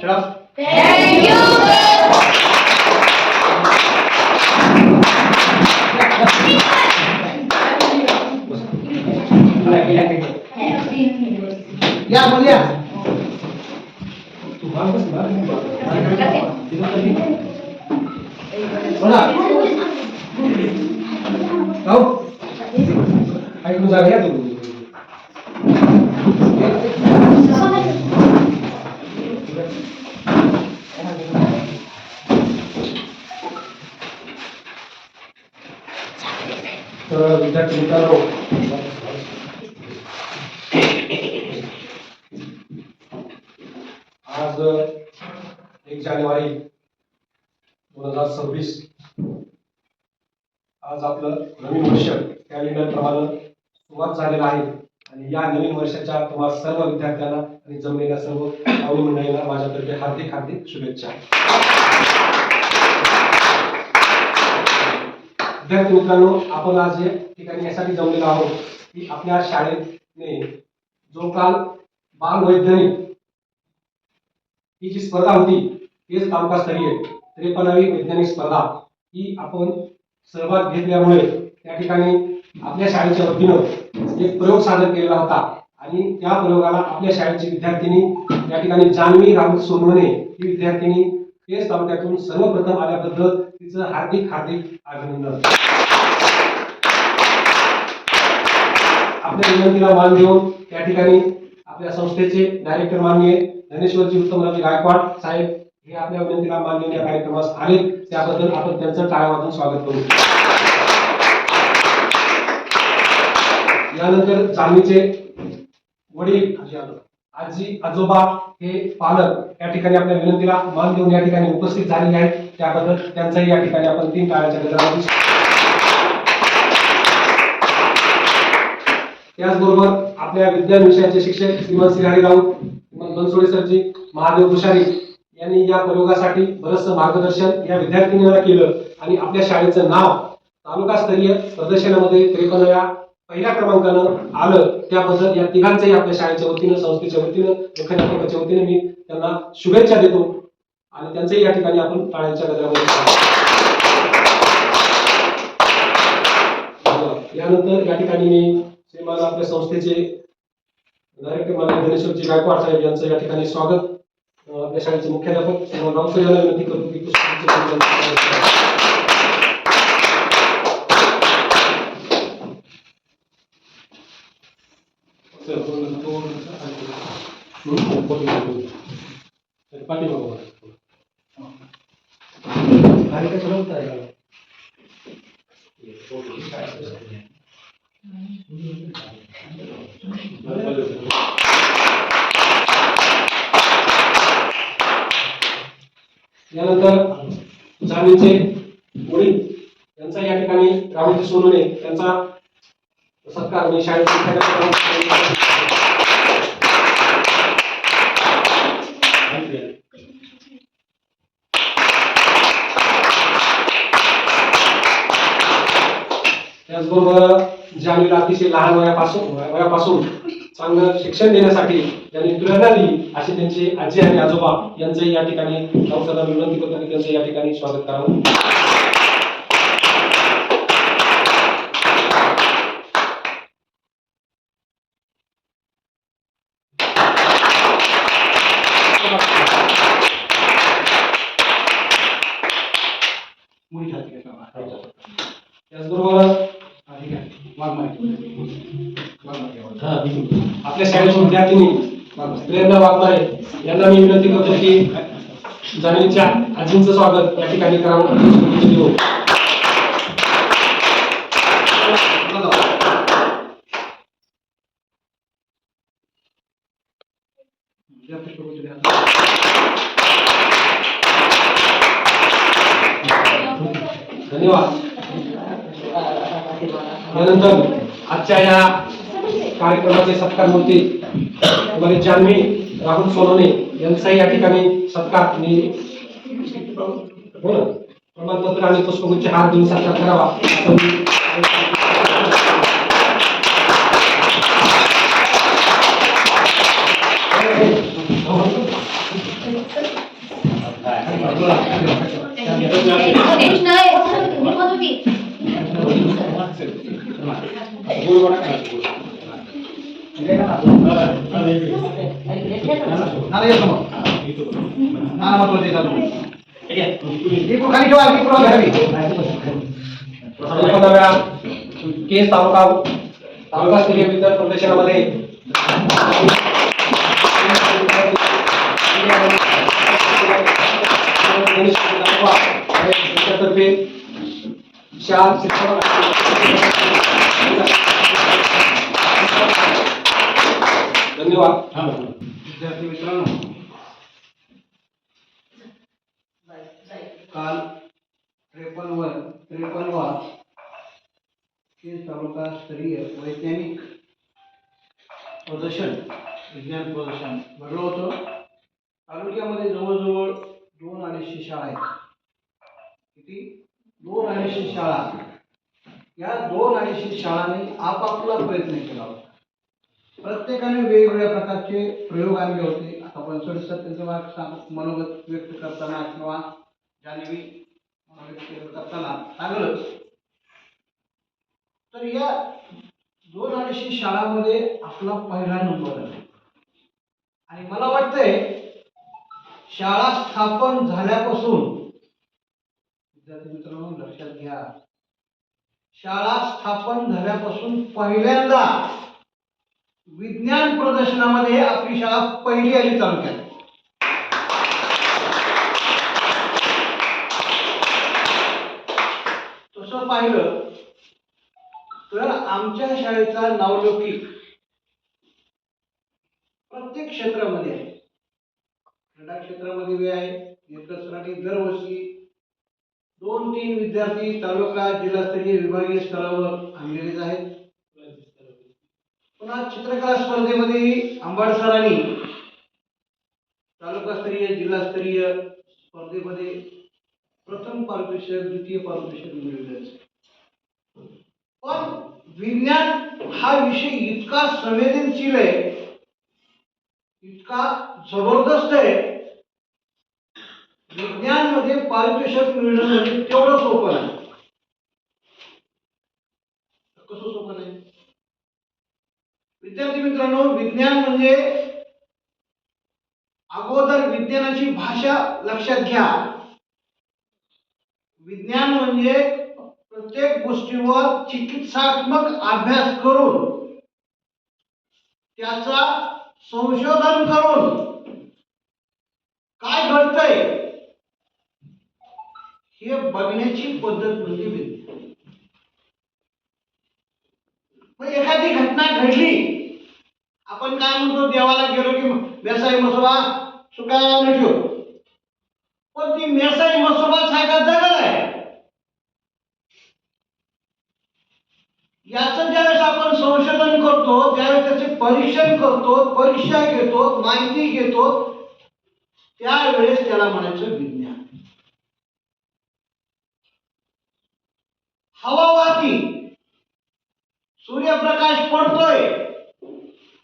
चला या बोल या बोला जाऊ ऐकून जागा या तुम्ही तर विद्यार्थी आज एक जानेवारी दोन हजार सव्वीस. आज आपलं नवीन वर्ष कॅलेंडर प्रमाणे सुरुवात झालेलं आहे. आणि या नवीन वर्षाच्या तुम्हा सर्व विद्यार्थ्यांना आणि जमलेल्या सर्व पाहुणे मंडळींना माझ्यातर्फे हार्दिक हार्दिक शुभेच्छा. विद्यार्थी मित्रांनो आपण आज या ठिकाणी यासाठी जमलेलो आहोत की आपल्या शाळेने जो काल बालवैज्ञानिक ही जी स्पर्धा होती तीच तालुकास्तरीय त्रेपन्नावी वैज्ञानिक स्पर्धा ही आपण सहभाग घेतल्यामुळे त्या ठिकाणी आपल्या शाळेच्या वतीनं एक प्रयोग सादर केलेला होता आणि त्या प्रयोगाला आपल्या शाळेची विद्यार्थिनी त्या ठिकाणी जान्हवी राहुल सोनवणे ही विद्यार्थिनी केस तालुक्यातून सर्वप्रथम आल्याबद्दल तिचं हार्दिक हार्दिक अभिनंदन. आपल्या विनंतीला मान देऊन त्या ठिकाणी आपल्या संस्थेचे डायरेक्टर माननीय धनेश्वरजी उत्तमरावजी गायकवाड साहेब हे आपल्या विनंतीला मान देऊन या कार्यक्रमास आले त्याबद्दल आपण त्यांचं टाळ्यावाजून स्वागत करू. यानंतर जान्हवीचे वडील आजी आजोबा हे पालक या ठिकाणी आपल्या विनंतीला मान देऊन या ठिकाणी उपस्थित झालेले आहेत. त्याबद्दल त्यांचाही या ठिकाणी आपण तीन काळाच्या गजरामध्ये त्याचबरोबर आपल्या विज्ञान विषयाचे शिक्षक श्रीमंत श्रीहरी राऊत श्रीमंत बनसोडे सरजी महादेव भुषारी यांनी या प्रयोगासाठी बरंचसं मार्गदर्शन या विद्यार्थिनीला केलं आणि आपल्या शाळेचं नाव तालुकास्तरीय प्रदर्शनामध्ये त्रेपन्नाव्या पहिल्या क्रमांकानं आलं त्याबद्दल या तिघांचंही आपल्या शाळेच्या वतीनं संस्थेच्या वतीनं मुख्याध्यापकाच्या वतीनं मी त्यांना शुभेच्छा देतो. आणि त्यांचंही या ठिकाणी आपण टाळ्यांच्या गजरामध्ये यानंतर या ठिकाणी मी श्रीमान आपल्या संस्थेचे डायरेक्टर मान्य धनेश्वरजी गायकवाड साहेब यांचं या ठिकाणी स्वागत. आपल्या शाळेचे मुख्याध्यापक श्रीमान रावसर यांना विनंती करतो की यानंतर जाणीचे वडील यांचा या ठिकाणी राहुलजी सोनवणे त्यांचा सत्कार मी शाळेत त्याचबरोबर जामीला अतिशय लहान वयापासून वयापासून चांगलं शिक्षण देण्यासाठी त्यांनी प्रेरणा दिली असे त्यांचे आजी आणि आजोबा यांचंही या ठिकाणी संस्थांना विनंती करतो आणि त्यांचं या ठिकाणी स्वागत करावं. त्याचबरोबर आपल्या शाळेच्या विद्यार्थिनी प्रेरणा वाघमारे यांना मी विनंती करतो की जाणीच्या आजींचं स्वागत या ठिकाणी करावं धन्यवाद. त्यानंतर आजच्या या कार्यक्रमाचे सत्कार मूर्ती तुम्हाला जान्हवी राहुल सोनवणे यांचाही या ठिकाणी सत्कार मी हो प्रमाणपत्र आणि पुष्पगुच्छ हात देऊन सत्कार करावा. असं केस तालुका तालुका स्तरीय विद्यार्थी प्रदर्शनामध्ये शाळा शाल धन्यवाद. विद्यार्थी मित्रांनो काल त्रेपन्न वर त्रेपन्नवा केस तालुका स्तरीय वैज्ञानिक प्रदर्शन विज्ञान प्रदर्शन भरलं होतं. तालुक्यामध्ये जवळजवळ दोन अडीचशे शाळा आहेत. किती? दोन अडीचशे शाळा. या दोन अडीचशे शाळांनी आपापला प्रयत्न केला होता. प्रत्येकाने वेगवेगळ्या प्रकारचे प्रयोग आणले होते. आता बनसोडे सत्तेचं त्यांचं मनोगत व्यक्त करताना किंवा जाणीवी करताना चांगलंच तर या दोन अडीचशे शाळामध्ये आपला पहिला नंबर आला. आणि मला वाटतंय शाळा स्थापन झाल्यापासून विद्यार्थी मित्रांनो लक्षात घ्या. शाळा स्थापन झाल्यापासून पहिल्यांदा विज्ञान प्रदर्शनामध्ये आपली शाळा पहिली आली तालुक्यात तसं पाहिलं तर आमच्या शाळेचा नावलौकिक प्रत्येक क्षेत्रामध्ये आहे. क्रीडा क्षेत्रामध्ये बी आहे. दरवर्षी दोन तीन विद्यार्थी तालुका जिल्हास्तरीय विभागीय स्तरावर आणलेलेच आहेत. पुन्हा चित्रकला स्पर्धेमध्ये आंबाड सरांनी तालुकास्तरीय जिल्हास्तरीय स्पर्धेमध्ये प्रथम पारितोषिक द्वितीय पारितोषिक मिळवले पण विज्ञान हा विषय इतका संवेदनशील आहे इतका जबरदस्त आहे विज्ञानमध्ये पारितोषिक मिळणं म्हणजे तेवढं सोपं नाही. कसं सोपं नाही? विद्यार्थी मित्रांनो विज्ञान म्हणजे अगोदर विज्ञानाची भाषा लक्षात घ्या. विज्ञान म्हणजे प्रत्येक गोष्टीवर चिकित्सात्मक अभ्यास करून त्याचा संशोधन करून काय घडतंय? हे बघण्याची पद्धत म्हणजे विज्ञान मग एखादी घटना घडली आपण काय म्हणतो देवाला गेलो की मेसाई मसोबा सुकायला न ठेव पण ती मेसाई मसोबा सायका जगत आहे. याचं ज्यावेळेस आपण संशोधन करतो त्यावेळेस त्याचे परीक्षण करतो परीक्षा घेतो माहिती घेतो त्यावेळेस त्याला म्हणायचं विज्ञान हवा वाहती. सूर्यप्रकाश पडतोय.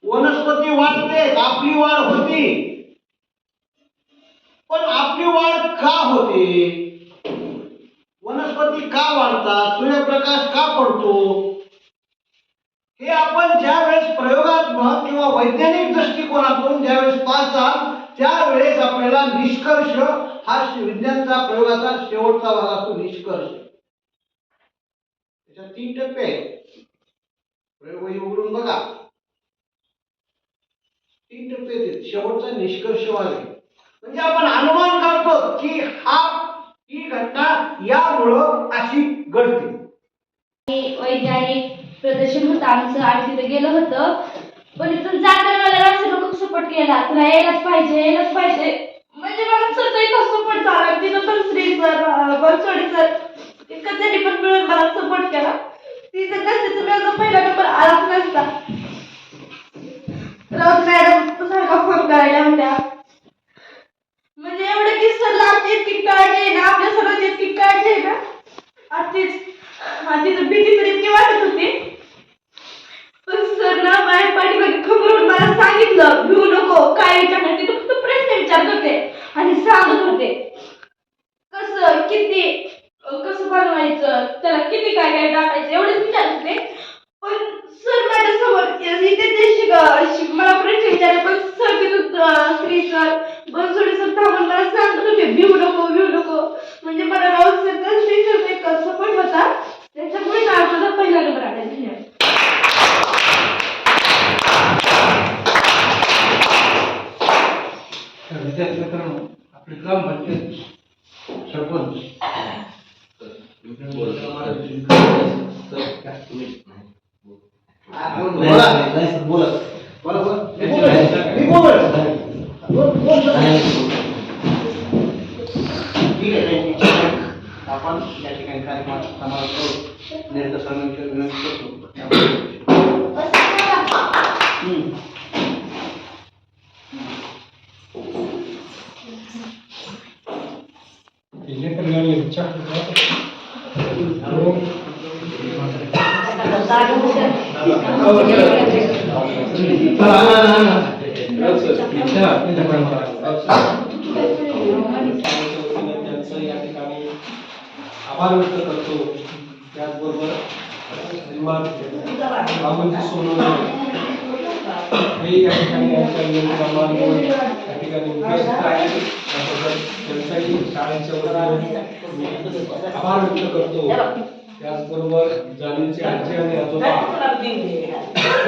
वनस्पती वाढते आपली वाढ होती. पण आपली वाढ का होते? वनस्पती का वाढतात? सूर्यप्रकाश का पडतो? हे आपण ज्यावेळेस प्रयोगात्मक किंवा वैज्ञानिक दृष्टिकोनातून ज्यावेळेस पाहचाल त्यावेळेस आपल्याला निष्कर्ष हा विज्ञानचा प्रयोगाचा शेवटचा भाग असतो निष्कर्ष. त्याच्यात तीन टप्पे आहेत. प्रयोगही उघडून बघा. तीन टप्पे आहेत. शेवटचा निष्कर्ष आहे म्हणजे आपण अनुमान करतो की हा ही घटना यामुळं अशी घडते. वैज्ञानिक प्रदर्शन होतं. आमचं आणि तिथे गेलं होतं. पण इथून जाताना मला रस्त्यानं खूप सपोर्ट केला. तुला यायलाच पाहिजे यायलाच पाहिजे म्हणजे मला सर इतका सपोर्ट झाला तिथं पण श्री सर बनसोडे सर इतकं त्यांनी पण मिळून मला सपोर्ट केला तिथं नसते तर माझा पहिला नंबर आलाच नसता राऊत मॅडम सारखा फोन करायला होत्या म्हणजे एवढं की सरला आमची इतकी काळजी आहे ना आपल्या सर्वांची इतकी काळजी आहे ना आधीच आधी तर भीती तर इतकी वाटत होती पण सर ना माझ्या पाठीमागे खबरून मला सांगितलं भिऊ नको काय विचारणार ते फक्त प्रश्न विचारत होते आणि सांगत होते कसं किती अं, कसं बनवायचं त्याला किती काय काय टाकायचं एवढंच विचारत होते पण सर माझ्यासमोर इथे ते शिक शिक- मला प्रश्न विचारले पण सर तिथून श्री सर बनसोडे सर थांबून मला सांगत होते भिऊ नको भिऊ नको म्हणजे मला राऊत सर तर श्री सर एक सपोर्ट होता त्याच्यामुळे ना माझा पहिला नंबर आला धन्यवाद तर विद्यार्थी मित्रांनो आपले ग्रामपंचायत सरपंच बोला बोला बोला मी बोलतोय. मी बोलतोय. बोल, बोल, बोल. ठीक आहे आपण या ठिकाणी कार्यक्रमात समारोप करू नेमकं सर्वांची विनंती करतो चला, आणा, आणा, आणा. त्यांचं या ठिकाणी आभार व्यक्त करतो त्याचबरोबर श्रीमान बाबूजी सोनवणे हे या ठिकाणी यांच्या या ठिकाणी उपस्थित आहेत त्यांचाही शाळेच्या वतीने आभार व्यक्त करतो. त्याचबरोबर जाणीवचे आजी आणि आजोबा